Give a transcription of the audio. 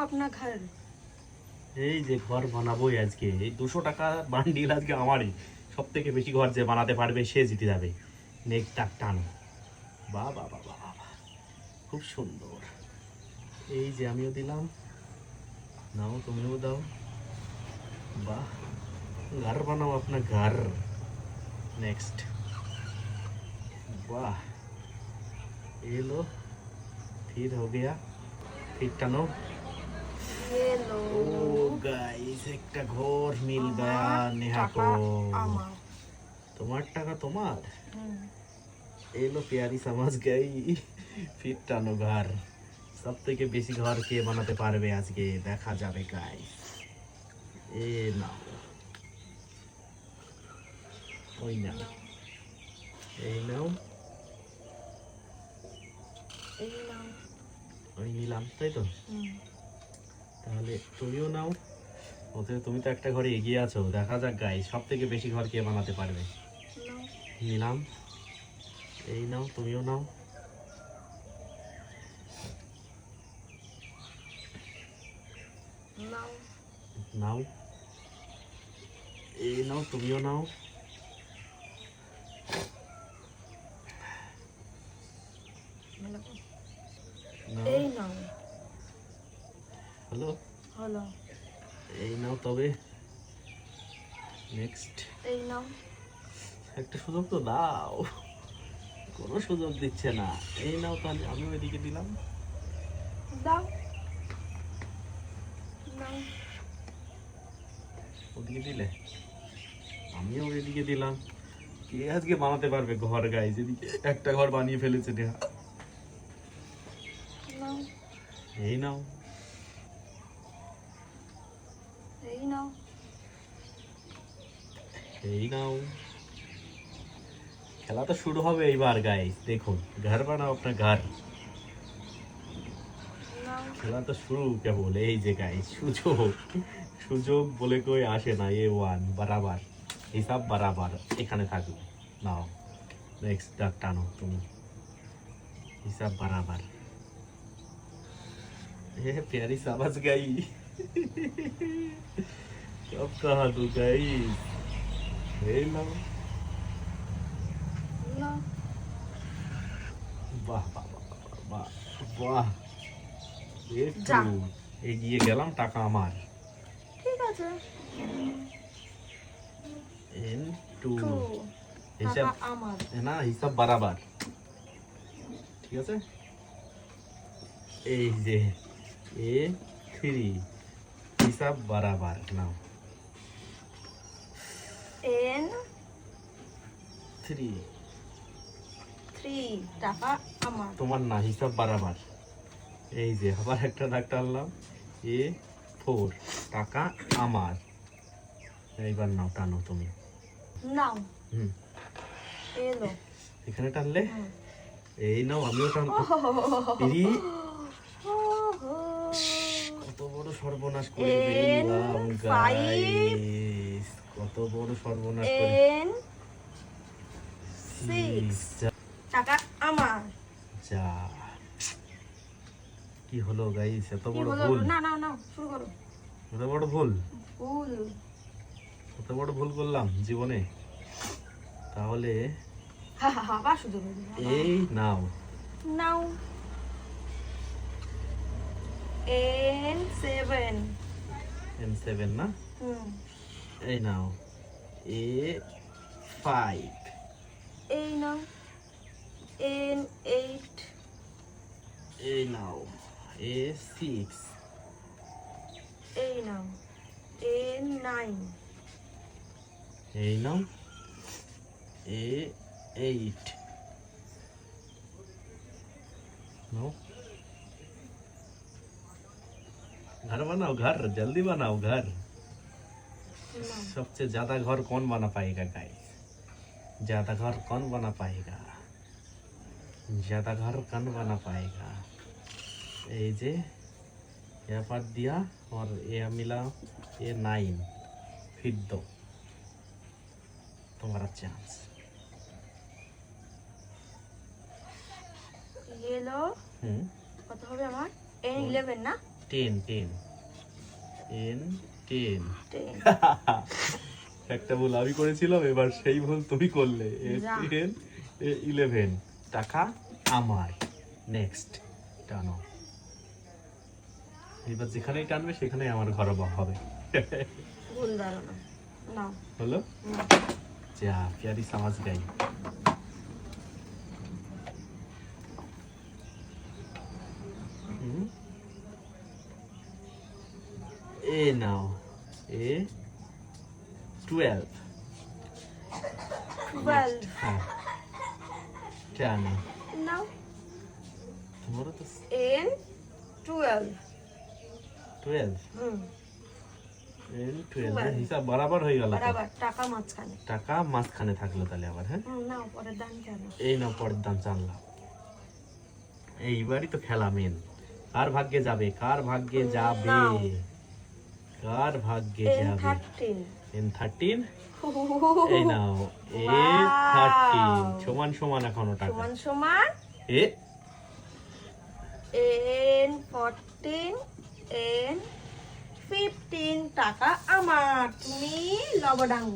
अपना घर এই যে ঘর বানাবোই আজকে এই দুশো টাকা বান্ডিল আজকে আমারই সব থেকে বেশি ঘর যে বানাতে পারবে সে জিতে যাবে নেক টাক টানো বা বা বা বা বা খুব সুন্দর এই যে আমিও দিলাম নাও তুমিও দাও বাহ घर बनाओ अपना घर नेक्स्ट वाह ये लो फिर हो गया फिर टानो ये लो ও গাইস একটা ঘর মিল গয়া নেহা টাকা কো। আমার। তোমার টাকা তোমার? হুম। এলো প্যারি সমাজ গাই ফির টানো ঘর। সব থেকে বেশি ঘর কে বানাতে পারবে আজকে? দেখা যাবে গাইস এ নাও ওই নাও এই নাও। এই নাও। ওই নিলাম তাই তো? হুম। তাহলে তুমিও নাও। ওতে তুমি তো একটা ঘরে এগিয়ে আছো। দেখা যাক গাই সব থেকে বেশি ঘর কে বানাতে পারবে? নিলাম। এই নাও তুমিও নাও। নাও। নাও। এই নাও তুমিও নাও মেলাবো। নাও এই নাও হ্যালো হলো। এই নাও তবে। নেক্সট এই নাও। একটা সুযোগ তো দাও। কোনো সুযোগ দিচ্ছে না। এই নাও তাহলে আমিও এদিকে দিলাম। দাও। ওদিকে দিলে? আমিও এদিকে দিলাম। কে আজকে বানাতে পারবে ঘর গাইজ এদিকে একটা ঘর বানিয়ে ফেলেছে নেহা। এই নাও। এই নাও খেলা তো শুরু হবে এইবার গাইস দেখুন, ঘর বানাও আপনার ঘর। খেলা তো শুরু কেবল, এই যে গাইস সুযোগ। সুযোগ বলে কই আসে না এ ওয়ান বারাবার। হিসাব বারাবার, এখানে থাকবে। নাও নেক্সট ডাক টানো তুমি। হিসাব বারাবার। এ, প্যারি সাবাস গাই। कब कहा तू गई हे लो নাও বাহ বাহ বাহ বাহ, বাহ বাহ যা। একটু এগিয়ে গেলাম টাকা আমার ঠিক আছে এন টু টু হিসাব টাকা আমার না হিসাব বারাবার ঠিক আছে এই যে এ থ্রি হিসাব বারাবার নাও এন থ্রি থ্রি টাকা আমার তোমার না হিসাব বারাবার এই যে আবার একটা দাগ টানলাম এ ফোর টাকা আমার। এইবার নাও টানো তুমি। নাও। হুম। এখানে টানলে? এই নাও আমিও টানবো। সর্বনাশ করে দিলাম গাইস কত বড় সর্বনাশ করে এন টাকা আমার। যা। কি হলো গাইস এত বড় ভুল। না না না শুরু করো। এত বড় ভুল। এত বড় ভুল করলাম জীবনে। তাহলে এই নাও। নাও এন সেভেন এম সেভেন না এই নাও এ ফাইভ এই নাও এন এইট এই নাও এ সিক্স এই নাও এন নাইন এই নাও এ এইট नो घर बनाओ घर जल्दी बनाओ घर নাও सबसे ज्यादा घर कौन बना पाएगा गाइस ज्यादा घर कौन बना पाएगा ज्यादा घर कौन बना पाएगा ये जे यहाँ पर दिया और ये मिला ये नाइन फिर दो तुम्हारा चांस ইয়েলো हम्म কত হবে আমার এন ইলেভেন না টেন টেন টেন টেন একটা ভুল আমি করেছিলাম এবার সেই ভুল তুমি করলে। টেন ইলেভেন টাকা আমার। নেক্সট টানো। এবার যেখানেই টানবে সেখানেই আমার ঘর হবে। হলো। যা প্যারি সমাজ গাই হুম। এ নাও এ টুয়েলভ টুয়েলভ হ্যাঁ টানো নাও তোমারও তো এন টুয়েলভ টুয়েলভ হুম এন টুয়েলভ হিসাব বরাবর হয়ে গেল বরাবর টাকা মাঝখানে। টাকা মাঝখানে থাকল তাহলে আবার হ্যাঁ? হুম পরের দান কেন এই নাও পরের দাম জানলাম। এইবারই তো খেলা মেন কার ভাগ্যে যাবে? কার ভাগ্যে যাবে। কার ভাগ্যে যাবে? এন থার্টিন এই নাও এ থার্টিন সমান সমান এখন ওটা সমান সমান? এ? এন ফোরটিন এন ফিফটিন টাকা আমার তুমি লবডাঙ্গ।